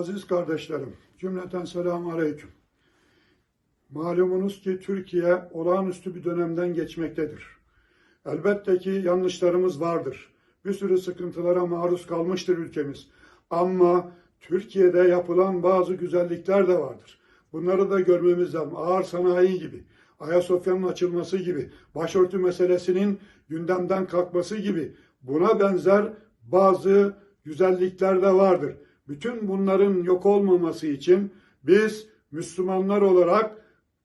Aziz kardeşlerim, cümleten selamun aleyküm. Malumunuz ki Türkiye olağanüstü bir dönemden geçmektedir. Elbette ki yanlışlarımız vardır. Bir sürü sıkıntılara maruz kalmıştır ülkemiz. Ama Türkiye'de yapılan bazı güzellikler de vardır. Bunları da görmemiz lazım. Ağır sanayi gibi, Ayasofya'nın açılması gibi, başörtü meselesinin gündemden kalkması gibi buna benzer bazı güzellikler de vardır. Bütün bunların yok olmaması için biz Müslümanlar olarak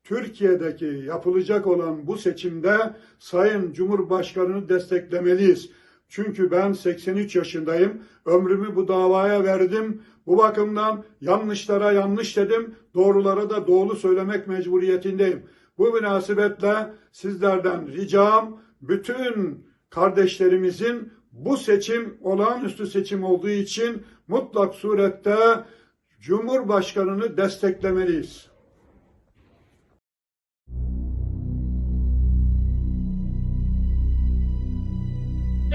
Türkiye'deki yapılacak olan bu seçimde Sayın Cumhurbaşkanı'nı desteklemeliyiz. Çünkü ben 83 yaşındayım. Ömrümü bu davaya verdim. Bu bakımdan yanlışlara yanlış dedim, doğrulara da doğru söylemek mecburiyetindeyim. Bu münasebetle sizlerden ricam bütün kardeşlerimizin bu seçim olağanüstü seçim olduğu için mutlak surette Cumhurbaşkanını desteklemeliyiz.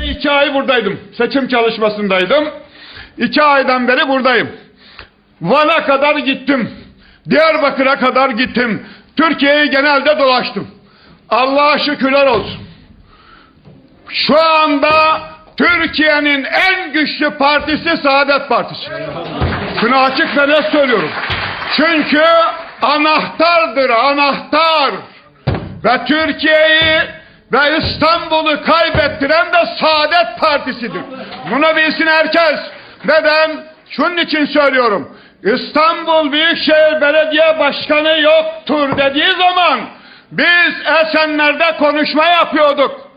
İki ay buradaydım. Seçim çalışmasındaydım. İki aydan beri buradayım. Van'a kadar gittim. Diyarbakır'a kadar gittim. Türkiye'yi genelde dolaştım. Allah'a şükürler olsun. Şu anda Türkiye'nin en güçlü partisi Saadet Partisi. Şunu açık ve net söylüyorum. Çünkü anahtardır, anahtar. Ve Türkiye'yi ve İstanbul'u kaybettiren de Saadet Partisi'dir. Bunu bilsin herkes. Neden? Şunun için söylüyorum. İstanbul Büyükşehir Belediye Başkanı yoktur dediği zaman biz Esenler'de konuşma yapıyorduk.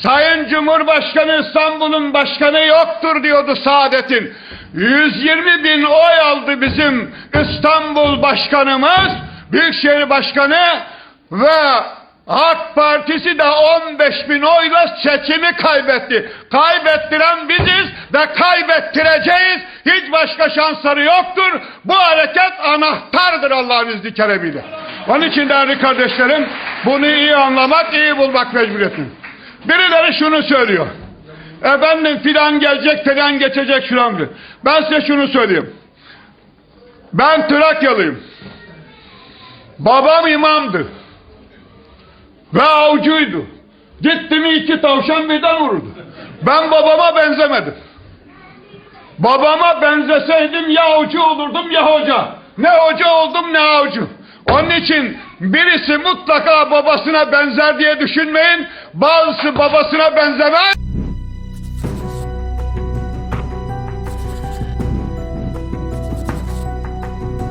Sayın Cumhurbaşkanı İstanbul'un başkanı yoktur diyordu Saadet'in. 120 bin oy aldı bizim İstanbul başkanımız, Büyükşehir Başkanı ve AK Partisi de 15 bin oyla seçimi kaybetti. Kaybettiren biziz ve kaybettireceğiz. Hiç başka şansları yoktur. Bu hareket anahtardır Allah'ın izni keremiyle. Onun için değerli kardeşlerim bunu iyi anlamak, iyi bulmak mecburiyetinde. Birileri şunu söylüyor. Efendim filan gelecek, filan geçecek filan. Ben size şunu söyleyeyim. Ben Trakyalıyım. Babam imamdı. Ve avcuydu. Gitti mi iki tavşan birden vururdu. Ben babama benzemedim. Babama benzeseydim ya avcı olurdum ya hoca. Ne hoca oldum ne avcı. Onun için birisi mutlaka babasına benzer diye düşünmeyin. Bazısı babasına benzemez.